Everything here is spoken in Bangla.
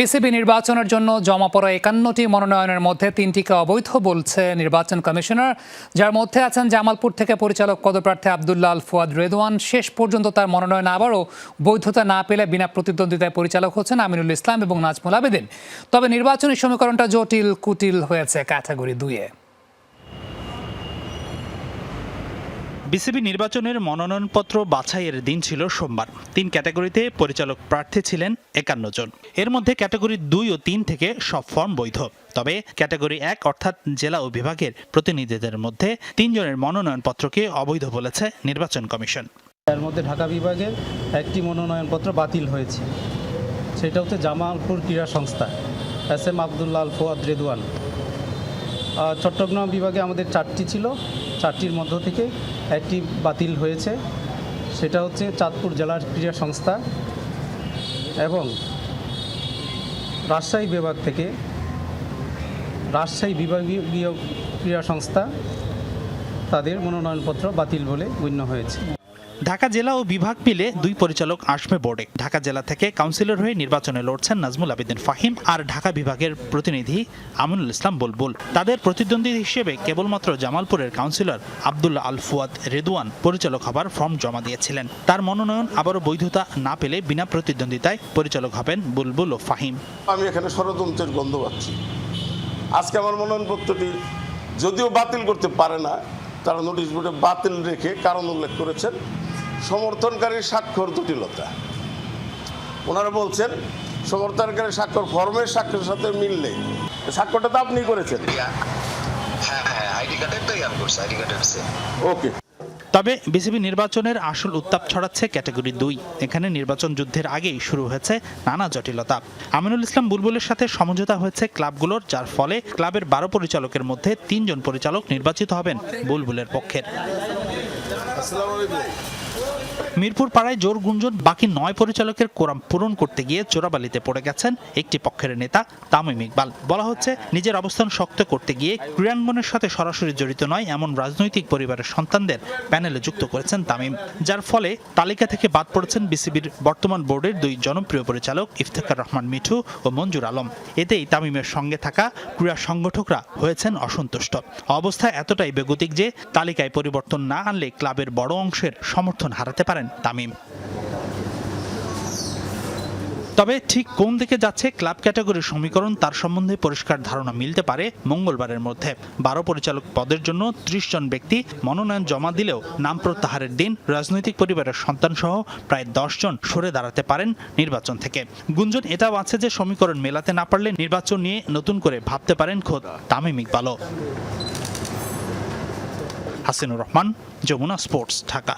বিসিবি নির্বাচনের জন্য জমা পড়া একান্নটি মনোনয়নের মধ্যে তিনটিকে অবৈধ বলছে নির্বাচন কমিশনার, যার মধ্যে আছেন জামালপুর থেকে পরিচালক পদপ্রার্থী আবদুল্লাহ আল ফুয়াদ রেদওয়ান। শেষ পর্যন্ত তার মনোনয়ন আবারও বৈধতা না পেলে বিনা প্রতিদ্বন্দ্বিতায় পরিচালক হচ্ছেন আমিনুল ইসলাম এবং নাজমুল আবেদিন। তবে নির্বাচনী সমীকরণটা জটিল কুটিল হয়েছে ক্যাটাগরি দুইয়ে। বিসিবি নির্বাচনের মনোনয়নপত্র বাছাইয়ের দিন ছিল সোমবার। তিন ক্যাটাগরিতে পরিচালক প্রার্থী ছিলেন একান্ন জন। এর মধ্যে ক্যাটাগরি দুই ও তিন থেকে সব ফর্ম বৈধ। তবে ক্যাটাগরি এক অর্থাৎ জেলা ও বিভাগের প্রতিনিধিদের মধ্যে তিনজনের মনোনয়নপত্রকে অবৈধ বলেছে নির্বাচন কমিশন। এর মধ্যে ঢাকা বিভাগের একটি মনোনয়নপত্র বাতিল হয়েছে। সেটা হচ্ছে জামালপুর ক্রীড়া সংস্থা, এস এম আবদুল্লাহ আল ফোয়াদ রেদওয়ান। চট্টগ্রাম বিভাগে আমাদের চারটি ছিল। চারটির মধ্য থেকে একটি বাতিল হয়েছে। সেটা হচ্ছে চাঁদপুর জেলার ক্রীড়া সংস্থা এবং রাজশাহী বিভাগ থেকে রাজশাহী বিভাগীয় ক্রীড়া সংস্থা তাদের মনোনয়নপত্র বাতিল বলে গণ্য হয়েছে। ঢাকা জেলা ও বিভাগ মিলে দুই পরিচালক আসবে বোর্ডে। ঢাকা জেলা থেকে কাউন্সিলর হয়ে নির্বাচনে লড়ছেন নাজমুল আবেদিন ফাহিম আর ঢাকা বিভাগের প্রতিনিধি আমিনুল ইসলাম বুলবুল। তাদের প্রতিদ্বন্দ্বী হিসেবে কেবলমাত্র জামালপুরের কাউন্সিলর আবদুল্লাহ আল ফুয়াদ রেদওয়ান পরিচালক হবার ফর্ম জমা দিয়েছিলেন। তার মনোনয়ন আবারও বৈধতা না পেলে বিনা প্রতিদ্বন্দ্বিতায় পরিচালক হবেন বুলবুল ও ফাহিম। আমি এখানে ষড়যন্ত্রের গন্ধ পাচ্ছি। আজকে আমার মনোনয়নপত্রটি যদিও বাতিল করতে পারে না, তারা নোটিশ বোর্ডে বাতিল রেখে কারণ উল্লেখ করেছেন। সমর্থনকারী স্বাক্ষর জটিলতা। ওনারা বলছেন সমর্থনকারী স্বাক্ষর ফর্মের স্বাক্ষরের সাথে মিল নেই। স্বাক্ষরটা তো আপনি করেছেন। হ্যাঁ হ্যাঁ সে ওকে। তবে বিসিবি নির্বাচনের আসল উত্তাপ ছড়াচ্ছে ক্যাটাগরি দুই। এখানে নির্বাচন যুদ্ধের আগেই শুরু হয়েছে নানা জটিলতা। আমিনুল ইসলাম বুলবুলের সাথে সমঝোতা হয়েছে ক্লাবগুলোর যার ফলে ক্লাবের বারো পরিচালকের মধ্যে তিনজন পরিচালক নির্বাচিত হবেন বুলবুলের পক্ষের। মিরপুর পাড়ায় জোর গুঞ্জন, বাকি নয় পরিচালকের কোরাম পূরণ করতে গিয়ে চোরাবালিতে পড়ে গেছেন একটি পক্ষের নেতা তামিম ইকবাল। বলা হচ্ছে, নিজের অবস্থান শক্ত করতে গিয়ে ক্রীড়াঙ্গনের সাথে সরাসরি জড়িত নয়, এমন রাজনৈতিক পরিবারের সন্তানদের প্যানেলে যুক্ত করেছেন তামিম, যার ফলে তালিকা থেকে বাদ পড়েছেন বিসিবির বর্তমান বোর্ডের দুই জনপ্রিয় পরিচালক ইফতেখার রহমান মিঠু ও মঞ্জুর আলম। এতেই তামিমের সঙ্গে থাকা ক্রীড়া সংগঠকরা হয়েছেন অসন্তুষ্ট। অবস্থা এতটাই বেগতিক যে তালিকায় পরিবর্তন না আনলে ক্লাবের বড় অংশের সমর্থন হারাতে পারেন, তামিম। তবে ঠিক কোন দিকে যাচ্ছে ক্লাব ক্যাটাগরির সমীকরণ তার সম্বন্ধে পরিষ্কার ধারণা মিলতে পারে মঙ্গলবারের মধ্যে। বারো পরিচালক পদের জন্য ত্রিশ জন ব্যক্তি মনোনয়ন জমা দিলেও নাম প্রত্যাহারের দিন রাজনৈতিক পরিবারের সন্তান সহ প্রায় দশ জন সরে দাঁড়াতে পারেন নির্বাচন থেকে। গুঞ্জন এটাও আছে যে সমীকরণ মেলাতে না পারলে নির্বাচন নিয়ে নতুন করে ভাবতে পারেন খোদ তামিম ইকবালও। হাসিনুর রহমান, যমুনা স্পোর্টস, ঢাকা।